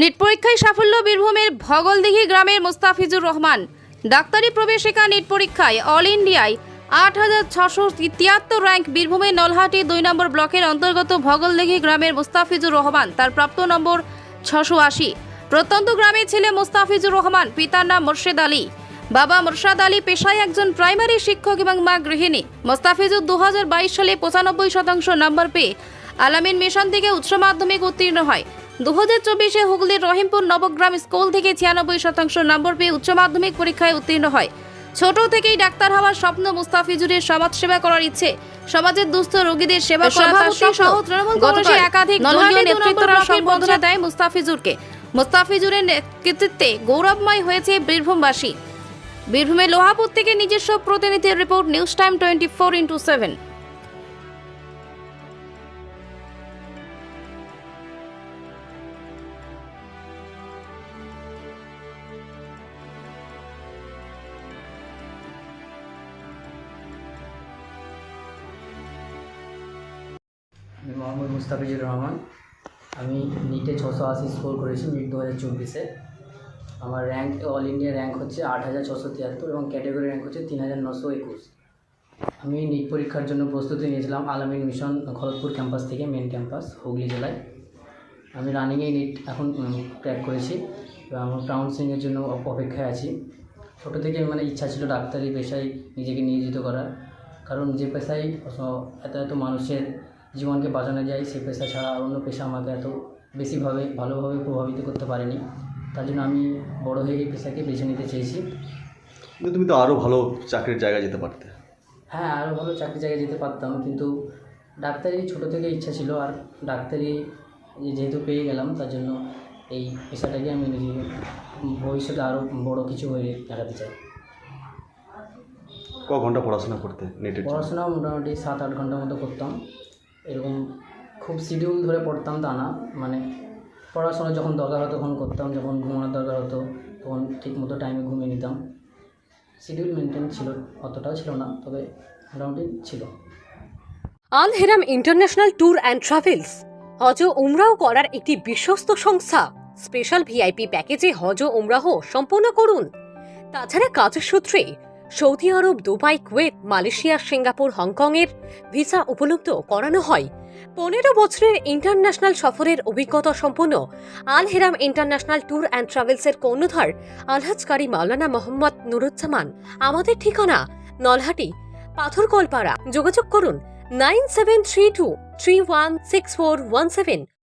NEET পরীক্ষায় সাফল্য বীরভূমের ভগলদিঘি গ্রামের মোস্তাফিজুর রহমান। ডাক্তারি প্রবেশিকা নিট পরীক্ষায় অল ইন্ডিয়ায় আট হাজার ছশো তিয়াত্তর র্যাঙ্ক বীরভূমের নলহাটি দুই নম্বর ব্লকের অন্তর্গত ভগলদিঘি গ্রামের মোস্তাফিজুর রহমান, তার প্রাপ্ত নম্বর ছশো আশি। প্রত্যন্ত গ্রামের ছেলে মোস্তাফিজুর রহমান, পিতার নাম মোর্শেদ আলী। বাবা মোরশাদ আলী পেশায় একজন প্রাইমারি শিক্ষক এবং মা গৃহিণী। মোস্তাফিজুর দু হাজার বাইশ সালে পঁচানব্বই শতাংশ নম্বর পেয়ে আলামিন মিশন থেকে উচ্চ মাধ্যমিক উত্তীর্ণ হয়। দু হাজার চব্বিশে হুগলির রহিমপুর নবগ্রাম স্কুল থেকে ছিয়ানব্বই শতাংশ নম্বর পেয়ে উচ্চ মাধ্যমিক পরীক্ষায় উত্তীর্ণ হয়। ছোট থেকেই ডাক্তার হওয়ার স্বপ্ন মুস্তাফিজুরের সমাজসেবা করার ইচ্ছে। সমাজের দুস্থ রোগীদের সেবা করা তার স্বপ্ন। গত একাধিক দলীয় নেতৃত্বরা সম্বোধনা দেয় মুস্তাফিজুরকে। মুস্তাফিজুরের নেতৃত্বে গৌরবময় হয়েছে বীরভূমবাসী। বীরভূমের লোহাপুর থেকে নিজস্ব প্রতিনিধির report news time twenty four into seven. আমি মোহাম্মদ মুস্তাফিজুর রহমান। আমি নিটে ছশো আশি স্কোর করেছি নিট দু হাজার চব্বিশে। আমার র্যাঙ্ক অল ইন্ডিয়া র্যাঙ্ক হচ্ছে আট হাজার ছশো তিয়াত্তর এবং ক্যাটাগরি র্যাঙ্ক হচ্ছে তিন হাজার নশো একুশ। আমি নিট পরীক্ষার জন্য প্রস্তুতি নিয়েছিলাম আলামিন মিশন খড়গপুর ক্যাম্পাস থেকে মেন ক্যাম্পাস হুগলি জেলায়। আমি রানিংয়ে নিট এখন ক্র্যাক করেছি এবং আমার কাউন্সিলিংয়ের জন্য অপেক্ষায় আছি। ছোটো থেকে মানে ইচ্ছা ছিল ডাক্তারি পেশায় নিজেকে নিয়োজিত করার। কারণ যে পেশায় এত এত মানুষের জীবনকে বাঁচানো যায় সেই পেশা ছাড়া আর অন্য পেশা আমাকে এত বেশিভাবে ভালোভাবে প্রভাবিত করতে পারেনি। তার জন্য আমি বড় হয়ে এই পেশাকে বেছে নিতে চেয়েছি। কিন্তু তুমি তো আরও ভালো চাকরির জায়গায় যেতে পারতে। হ্যাঁ আরও ভালো চাকরি জায়গায় যেতে পারতাম কিন্তু ডাক্তারি ছোটো থেকে ইচ্ছা ছিল আর ডাক্তারি যেহেতু পেয়ে গেলাম তার জন্য এই পেশাটাকে আমি নিজে ভবিষ্যতে আরও বড় কিছু হয়ে দেখাতে চাই। ক ঘণ্টা পড়াশোনা করতে নেটের জন্য? পড়াশোনা মোটামুটি সাত আট ঘণ্টার মতো করতাম। এরকম খুব শিডিউল ধরে পড়তাম তা না। মানে পড়াশোনা যখন দরকার হতো তখন করতাম, যখন ঘুমানোর দরকার হতো তখন ঠিক মতো টাইমে ঘুমিয়ে নিতাম। শিডিউল মেনটেন ছিল, অতটাও ছিল না, তবে মোটামুটি ছিল। Al Haram international tour and travels Hajj উমরাও করার একটি বিশ্বস্ত সংস্থা। স্পেশাল ভিআইপি প্যাকেজে হজ উমরাহ সম্পূর্ণ করুন। তাছাড়া কাজের সূত্রে Saudi Arab, Dubai, Kuwait, Malaysia, Singapore, হংকংয়ের ভিসা উপলব্ধ করানো হয়। পনেরো বছরের ইন্টারন্যাশনাল সফরের অভিজ্ঞতা সম্পন্ন Al Heram international tour and ট্রাভেলসের কর্ণধার আলহাজকারী মাওলানা মোহাম্মদ নুরুজ্জামান। আমাদের ঠিকানা নলহাটি, পাথরকলপাড়া। যোগাযোগ করুন nine seven three two three one six four one seven.